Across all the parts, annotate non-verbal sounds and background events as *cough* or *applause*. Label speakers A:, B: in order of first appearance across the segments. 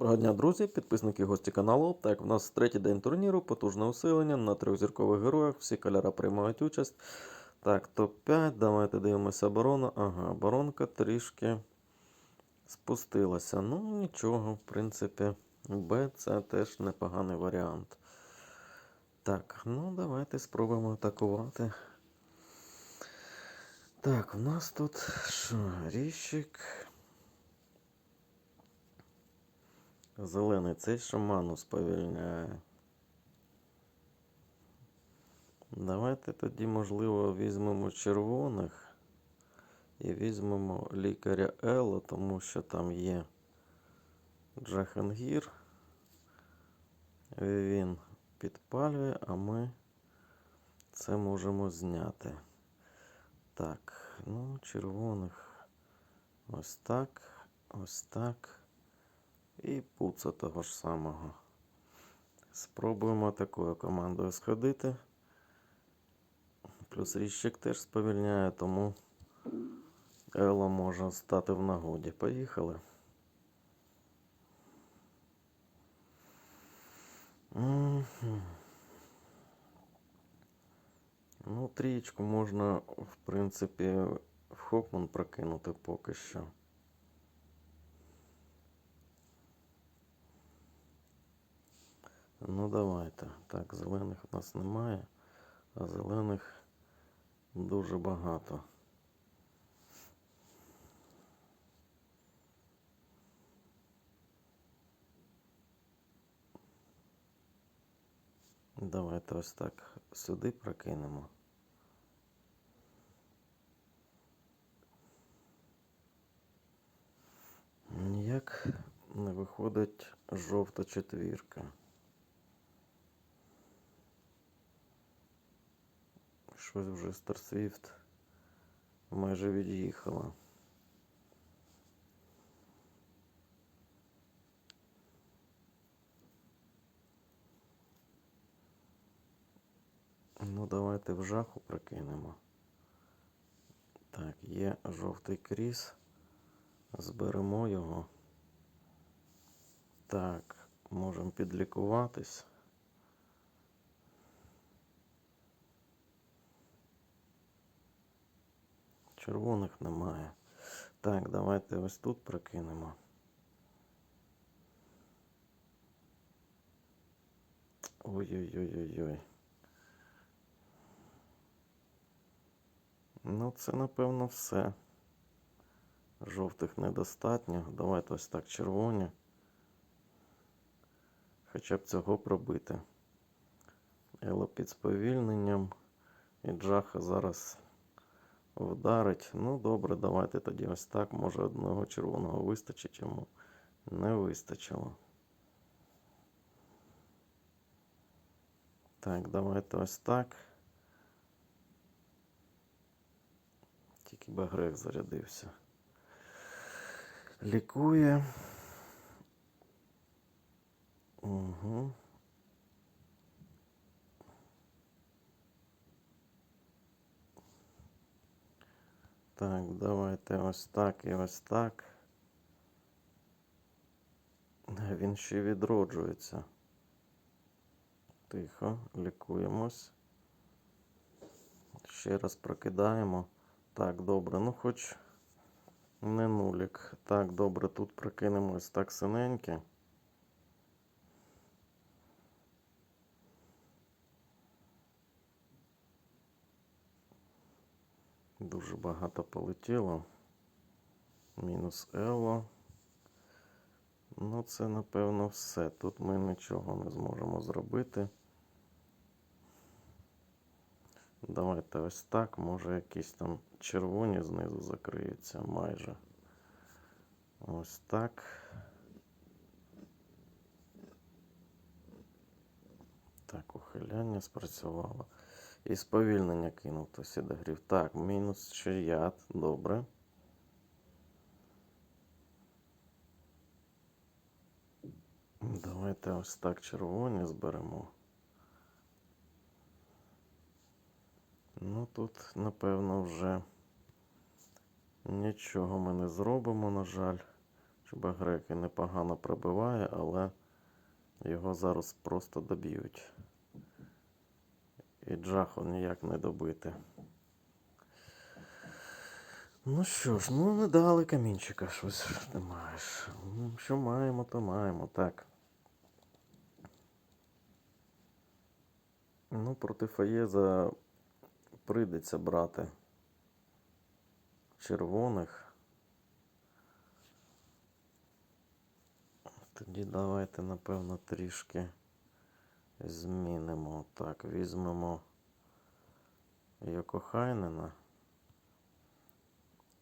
A: Доброго дня, друзі, підписники гості каналу. Так, в нас третій день турніру, потужне усилення на трьохзіркових героях. Всі кольори приймають участь. Так, топ-5. Давайте дивимося оборону. Ага, оборонка трішки спустилася. Ну, нічого, в принципі, Б це теж непоганий варіант. Так, ну давайте спробуємо атакувати. Так, у нас тут що? Ріщик. Зелений, цей шаману сповільняє. Давайте тоді, можливо, візьмемо червоних і візьмемо лікаря Елла, тому що там є Джахангір. Він підпалює, а ми це можемо зняти. Так, ну, червоних ось так, ось так. І пуца того ж самого. Спробуємо такою командою сходити. Плюс ріщик теж сповільняє, тому Елла може стати в нагоді. Поїхали. Ну, трієчку можна, в принципі, в Хокман прокинути поки що. Ну, давайте. Так, зелених у нас немає, а зелених дуже багато. Давайте ось так сюди прокинемо. Ніяк не виходить жовта четвірка. Щось вже Старсвіфт майже від'їхала. Ну, давайте в жаху прокинемо. Так, є жовтий кріс. Зберемо його. Так, можемо підлікуватись. Червоних немає. Так, давайте ось тут прокинемо. Ой-ой-ой-ой-ой. Ну, це, напевно, все. Жовтих недостатньо. Давайте ось так червоні. Хоча б цього пробити. Ело під сповільненням. І Джаха зараз вдарить. Ну, добре, давайте тоді ось так. Може одного червоного вистачить йому. Не вистачило. Так, давайте ось так. Тільки Багрек зарядився. Лікує. Угу. Так, давайте ось так і ось так. Він ще відроджується. Тихо, лікуємось. Ще раз прокидаємо. Так, добре, ну хоч не нулік. Так, добре, тут прокинемо ось так синеньке. Дуже багато полетіло. Мінус Ело. Ну, це, напевно, все. Тут ми нічого не зможемо зробити. Давайте ось так. Може якісь там червоні знизу закриються майже. Ось так. Так, ухиляння спрацювало. І сповільнення кинув то сідогрів. Так, мінус ще яд. Добре. Давайте ось так червоні зберемо. Ну тут, напевно, вже нічого ми не зробимо, на жаль. Чебагреки непогано пробиває, але його зараз просто доб'ють. І Джаху ніяк не добити. Ну що ж, ну не дали камінчика, щось ти маєш. Ну, Що маємо, то маємо, так. Ну, проти Фаєза прийдеться брати червоних. Тоді давайте, напевно, трішки змінимо. Так, візьмемо Йокохайнена.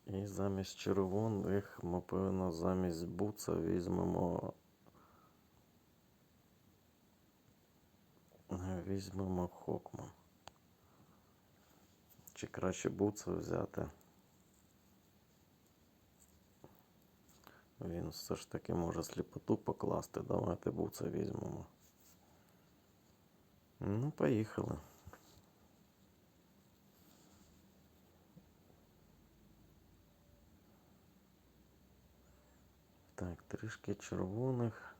A: І замість червоних, напевно, замість буца візьмемо. Візьмемо Хокман. Чи краще буца взяти? Він все ж таки може сліпоту покласти. Давайте буца візьмемо. Ну, поїхали. Так, трішки червоних.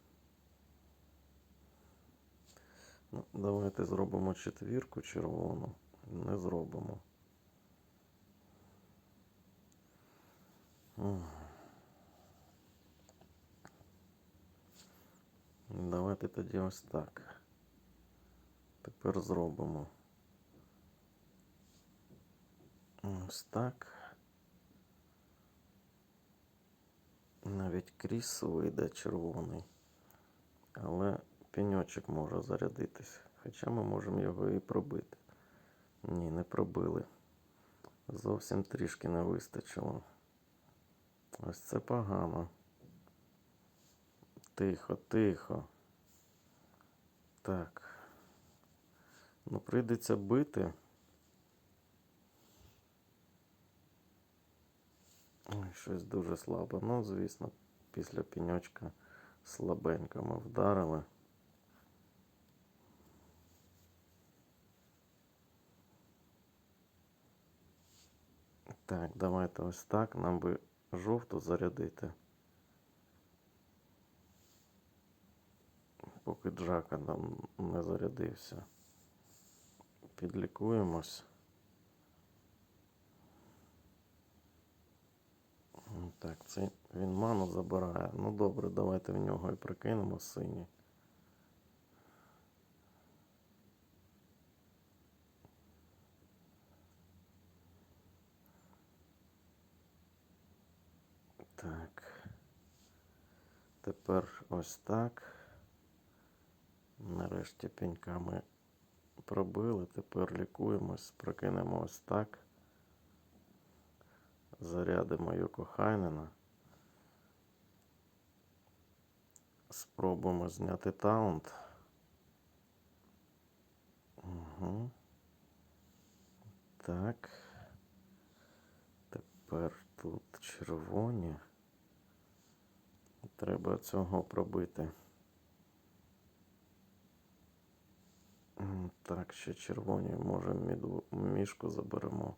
A: Ну, давайте зробимо четвірку червону. Не зробимо. Давайте тоді ось так. Тепер зробимо. Ось так. Навіть кріс вийде червоний. Але пеньочок може зарядитись. Хоча ми можемо його і пробити. Ні, не пробили. Зовсім трішки не вистачило. Ось це погано. Тихо, тихо. Так. Ну, прийдеться бити. Ой, щось дуже слабо. Ну, звісно, після пеньочка слабенько ми вдарили. Так, давайте ось так. Нам би жовту зарядити. Поки Джака нам не зарядився. Підлікуємось. Так, це він ману забирає. Ну добре, давайте в нього і прикинемо синій. Так. Тепер ось так. Нарешті пеньками пробили. Тепер лікуємось, прокинемо ось так. Зарядимо Йокохайнена. Спробуємо зняти таунт. Угу. Так. Тепер тут червоні. Треба цього пробити. Так, ще червоні, може мішку заберемо.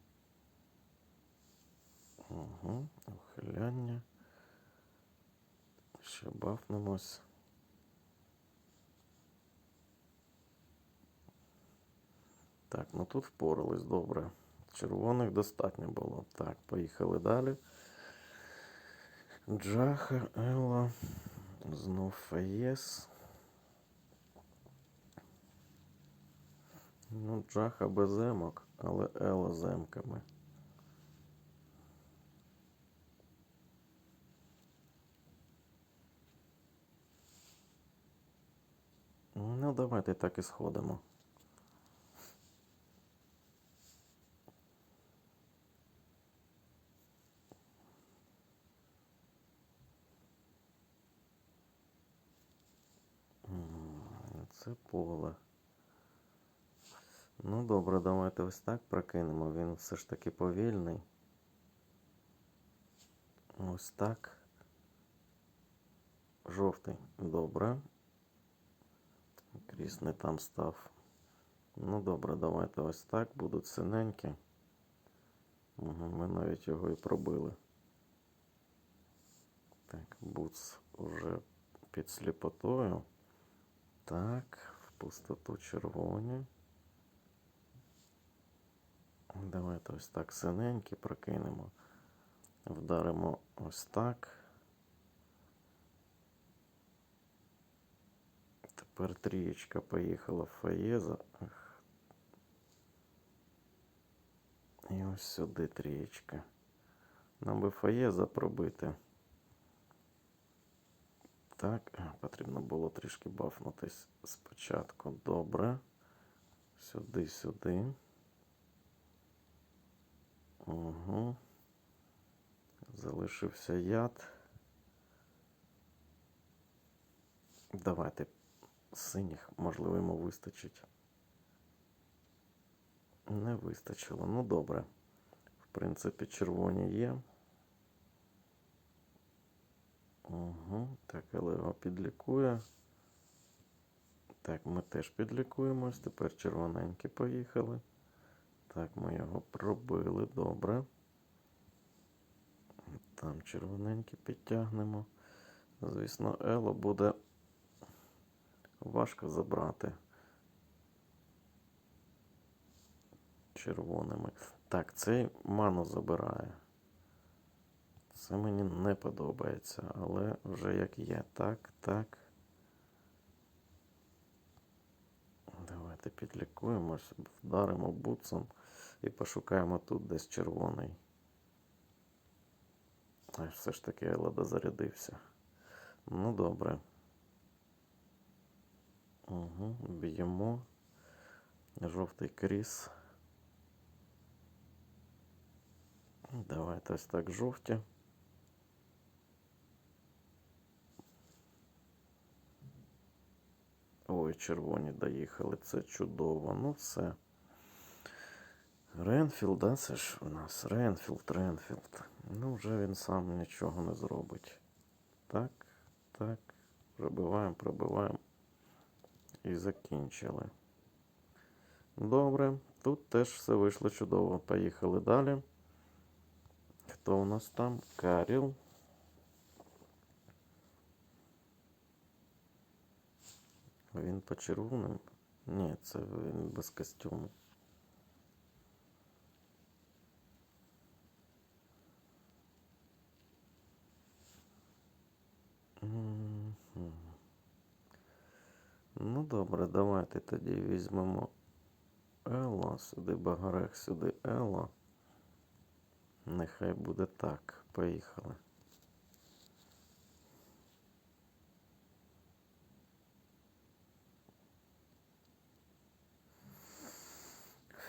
A: Угу, ухиляння. Ще бафнемось. Так, ну тут впорались добре. Червоних достатньо було. Так, поїхали далі. Джаха, Елла, знов Фаєс. Ну, Джаха без емок, але Елла з емками. Ну, давайте так і сходимо. Це поле. Ну, добре, давайте ось так прокинемо. Він все ж таки повільний. Ось так. Жовтий. Добре. Кріс не там став. Ну, добре, давайте ось так. Будуть синенькі. Угу, ми навіть його і пробили. Так, буц уже під сліпотою. Так, в пустоту червоні. Давайте ось так синенькі прокинемо. Вдаримо ось так. Тепер трієчка поїхала в фаєза. І ось сюди трієчка. Нам би фаєза пробити. Так, потрібно було трішки бафнутись спочатку. Добре. Сюди, сюди. Угу. Залишився яд. Давайте синіх, можливо, йому вистачить. Не вистачило. Ну добре. В принципі, червоні є. Угу. Так, але його підлікує. Так, ми теж підлікуємось. Тепер червоненькі поїхали. Так, ми його пробили. Добре. Там червоненькі підтягнемо. Звісно, Ело буде важко забрати червоними. Так, цей ману забирає. Це мені не подобається, але вже як є. Так, так. Давайте підлікуємось, вдаримо буцом і пошукаємо тут десь червоний. А все ж таки Елада зарядився. Ну добре. Угу, б'ємо. Жовтий кріс. Давайте ось так жовті. Ой, червоні доїхали, це чудово. Ну все. Ренфілд, да, це ж у нас Ренфілд, Ренфілд. Ну, вже він сам нічого не зробить. Так, так. Пробиваємо, пробиваємо. І закінчили. Добре, тут теж все вийшло чудово. Поїхали далі. Хто у нас там? Каріл. Він по червоним? Ні, це він без костюму. Ну добре, давайте тоді візьмемо Елла, сюди Багарех, сюди Елла. Нехай буде так. Поїхали.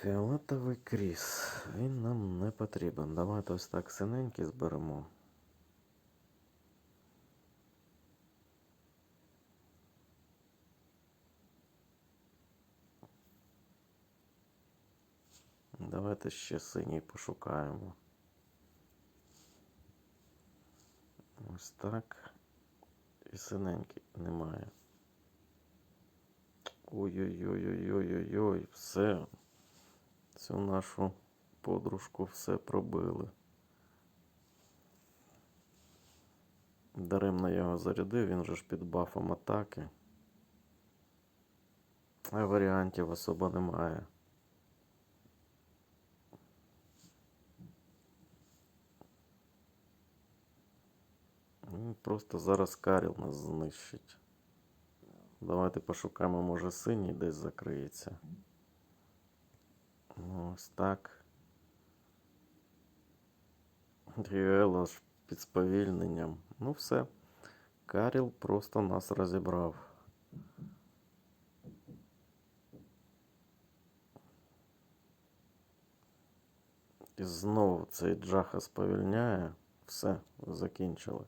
A: Фіолетовий кріс. Він нам не потрібен. Давайте ось так синенький зберемо. Давайте ще синій пошукаємо. Ось так. І синенький немає. Ой-ой-ой-ой-ой-ой-ой, все. Цю нашу подружку все пробили. Даремно я його зарядив, він же ж під бафом атаки. А варіантів особо немає. Ну, Просто зараз Каріл нас знищить. Давайте пошукаємо, може синій десь закриється. Ось так. Ріела ж під сповільненням. Ну все. Каріл просто нас розібрав. І знову цей Джаха сповільняє. Все, закінчили.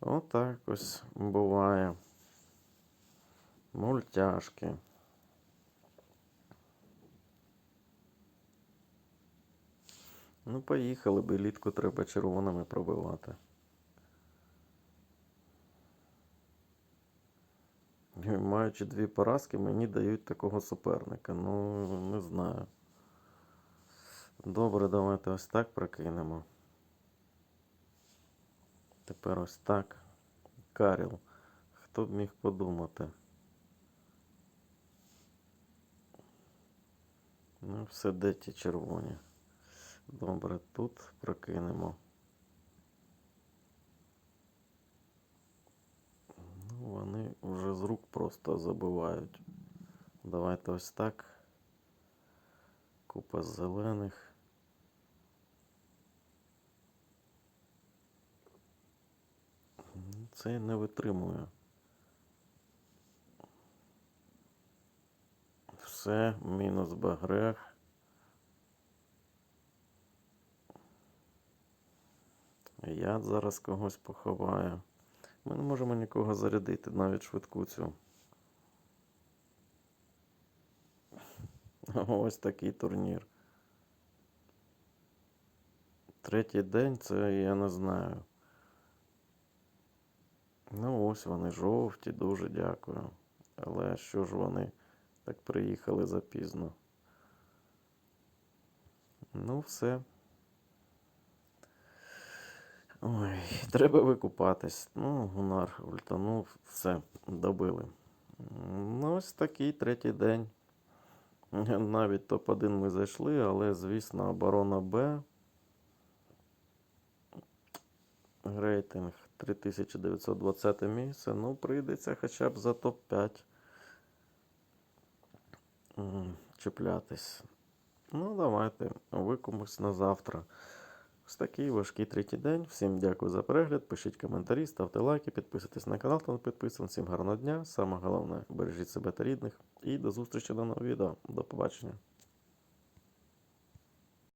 A: Отак ось буває. Мультяшки. Ну, поїхали, белітку треба червоними пробивати. Маючи дві поразки, мені дають такого суперника. Ну, не знаю. Добре, давайте ось так прокинемо. Тепер ось так. Каріл. Хто б міг подумати? Ну, все де ті червоні. Добре, тут прокинемо. Ну, вони вже з рук просто забивають. Давайте ось так. Купа зелених. Це не витримує. Все, мінус багрех. Я зараз когось поховаю. Ми не можемо нікого зарядити, навіть швидку цю. *laughs* Ось такий турнір. Третій день це я не знаю. Ну, ось вони жовті, дуже дякую. Але що ж вони так приїхали запізно? Ну, все. Ой, *laughs* треба викупатись. Ну, Гунар ультанув, все, добили. Ну, ось такий третій день. *laughs* Навіть топ-1 ми зайшли, але, звісно, оборона Б. Рейтинг 3920 місце. Ну, прийдеться хоча б за топ-5 чіплятись. Ну, давайте викомусь на завтра. Ось такий важкий третій день. Всім дякую за перегляд. Пишіть коментарі, ставте лайки, підписуйтесь на канал, хто не підписаний. Всім гарного дня. Саме головне, бережіть себе та рідних. І до зустрічі на нового відео. До побачення.